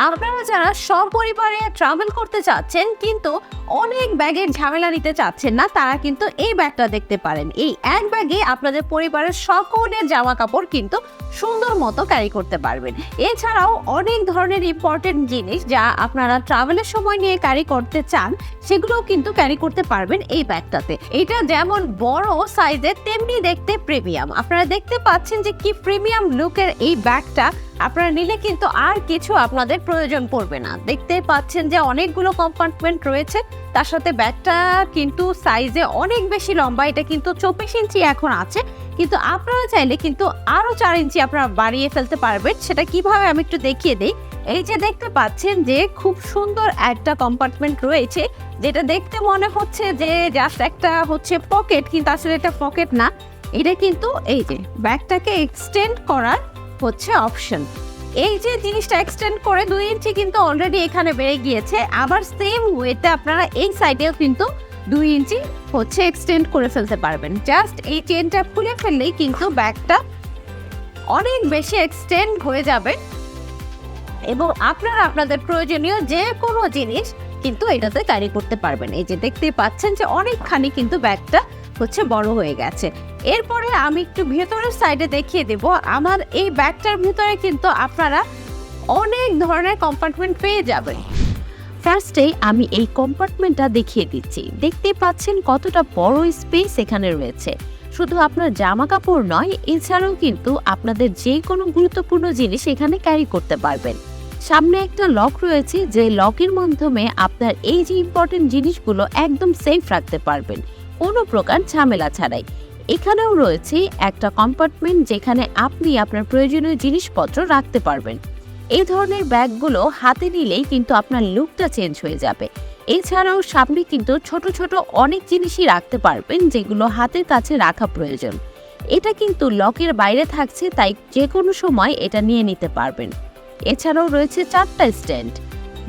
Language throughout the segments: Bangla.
আপনারা যারা সপরিবারে ট্রাভেল করতে চাচ্ছেন কিন্তু অনেক ব্যাগের ঝামেলা নিতে চাচ্ছেন না, তারা কিন্তু এই ব্যাগটা দেখতে পারেন। এই এক ব্যাগে আপনাদের পরিবারের সকলের জামা কাপড় কিন্তু সুন্দর মতো ক্যারি করতে পারবেন। এছাড়াও অনেক ধরনের ইম্পর্টেন্ট জিনিস যা আপনারা ট্রাভেলের সময় নিয়ে ক্যারি করতে চান, সেগুলোও কিন্তু ক্যারি করতে পারবেন এই ব্যাগটাতে। এটা যেমন বড় সাইজের তেমনি দেখতে প্রিমিয়াম আপনারা দেখতে পাচ্ছেন যে কি প্রিমিয়াম লুকের এই ব্যাগটা আপনারা নিলে কিন্তু আর কিছু আপনাদের প্রয়োজন পড়বে না। দেখতে পাচ্ছেন যে অনেকগুলো কম্পার্টমেন্ট রয়েছে তার সাথে ব্যাগটা কিন্তু সাইজে অনেক বেশি লম্বা, এটা কিন্তু চব্বিশ ইঞ্চি এখন আছে। কিন্তু আপনারা চাইলে কিন্তু আরও চার ইঞ্চি আপনারা বাড়িয়ে ফেলতে পারবেন। সেটা কীভাবে আমি একটু দেখিয়ে দিই। এই যে দেখতে পাচ্ছেন যে খুব সুন্দর একটা কম্পার্টমেন্ট রয়েছে, যেটা দেখতে মনে হচ্ছে যে জাস্ট একটা হচ্ছে পকেট কিন্তু আসলে এটা পকেট না। এটা কিন্তু এই যে, ব্যাগটাকে এক্সটেন্ড করার হচ্ছে অপশন এই যে জিনিসটা এক্সটেন্ড করে দুই ইঞ্চি কিন্তু অলরেডি এখানে বেড়ে গিয়েছে। আবার সেম ওয়েতে আপনারা এই সাইডেও কিন্তু দুই ইঞ্চি হচ্ছে এক্সটেন্ড করে ফেলতে পারবেন। জাস্ট এই চেনটা খুলে ফেললেই কিন্তু ব্যাগটা অনেক বেশি এক্সটেন্ড হয়ে যাবে। এবং আপনারা আপনাদের প্রয়োজনীয় যে কোনো জিনিস কিন্তু এটাতে ক্যারি করতে পারবেন। এই যে দেখতে পাচ্ছেন যে অনেকখানি কিন্তু ব্যাগটা হচ্ছে বড় হয়ে গেছে। এরপরে আমি একটু ভেতরের সাইডে দেখিয়ে দেব। আমার এই ব্যাগটার ভিতরে কিন্তু আপনারা অনেক ধরনের কম্পার্টমেন্ট পেয়ে যাবেন। ফার্স্টে আমি এই কম্পার্টমেন্টটা দেখিয়ে দিচ্ছি। দেখতে পাচ্ছেন কতটা বড় স্পেস এখানে রয়েছে। শুধু আপনার জামা কাপড় নয়, এছাড়াও কিন্তু আপনাদের যে কোনো গুরুত্বপূর্ণ জিনিস এখানে ক্যারি করতে পারবেন। সামনে একটা লক রয়েছে, যে লকের মাধ্যমে আপনার এই যে ইম্পর্টেন্ট জিনিসগুলো একদম সেফ রাখতে পারবেন। কোনো প্রকার ঝামেলা ছাড়াই। এখানেও রয়েছে একটা কম্পার্টমেন্ট যেখানে আপনি আপনার প্রয়োজনীয় জিনিসপত্র রাখতে পারবেন। এই ধরনের ব্যাগগুলো হাতে নিলেই কিন্তু আপনার লুকটা চেঞ্জ হয়ে যাবে। এছাড়াও সামনে কিন্তু ছোট ছোট অনেক জিনিসই রাখতে পারবেন যেগুলো হাতের কাছে রাখা প্রয়োজন। এটা কিন্তু লকের বাইরে থাকছে, তাই যে কোনো সময় এটা নিয়ে নিতে পারবেন। এছাড়াও রয়েছে চারটা স্ট্যান্ড,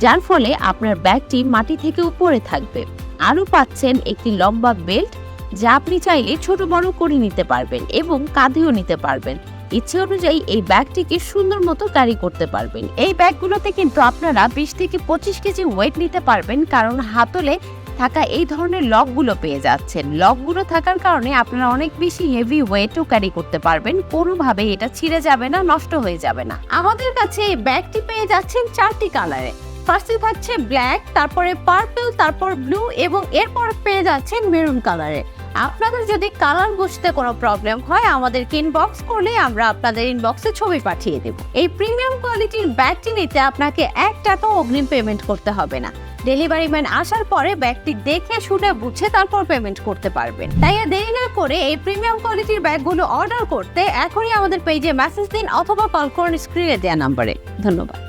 যার ফলে আপনার ব্যাগটি মাটি থেকে উপরে থাকবে। আরও পাচ্ছেন একটি লম্বা বেল্ট যা আপনি চাইলে ছোট বড় করে নিতে পারবেন এবং কাঁধেও নিতে পারবেন। ইচ্ছে অনুযায়ী এই ব্যাগটিকে সুন্দর মতো ক্যারি করতে পারবেন। এই ব্যাগগুলোতে কিন্তু আপনারা বিশ থেকে পঁচিশ কেজি ওয়েট নিতে পারবেন, কারণ হাতলে থাকা এই ধরনের লকগুলো পেয়ে যাচ্ছেন। লকগুলো থাকার কারণে আপনারা অনেক বেশি হেভি ওয়েটও ক্যারি করতে পারবেন। কোনোভাবে এটা ছিঁড়ে যাবে না, নষ্ট হয়ে যাবে না। আমাদের কাছে এই ব্যাগটি পেয়ে যাচ্ছেন চারটি কালারে। ফার্স্টে থাকছে ব্ল্যাক, তারপরে পার্পল, তারপর ব্লু এবং এরপর পেয়ে যাচ্ছেন মেরুন কালারে। আপনাদের যদি কালার বুঝতে কোনো প্রবলেম হয়, আমাদেরকে ইনবক্স করলে আমরা আপনাদের ইনবক্সে ছবি পাঠিয়ে দেব। এই প্রিমিয়াম কোয়ালিটির ব্যাগটি নিতে আপনাকে এক টাকাও অগ্রিম পেমেন্ট করতে হবে না। ডেলিভারি ম্যান আসার পরে ব্যাগটি দেখে, শুনে, বুঝে তারপর পেমেন্ট করতে পারবেন। তাই দেরি না করে এই প্রিমিয়াম কোয়ালিটির ব্যাগগুলো অর্ডার করতে এখনই আমাদের পেজে মেসেজ দিন অথবা কল করুন স্ক্রিনে দেওয়া নাম্বারে ধন্যবাদ।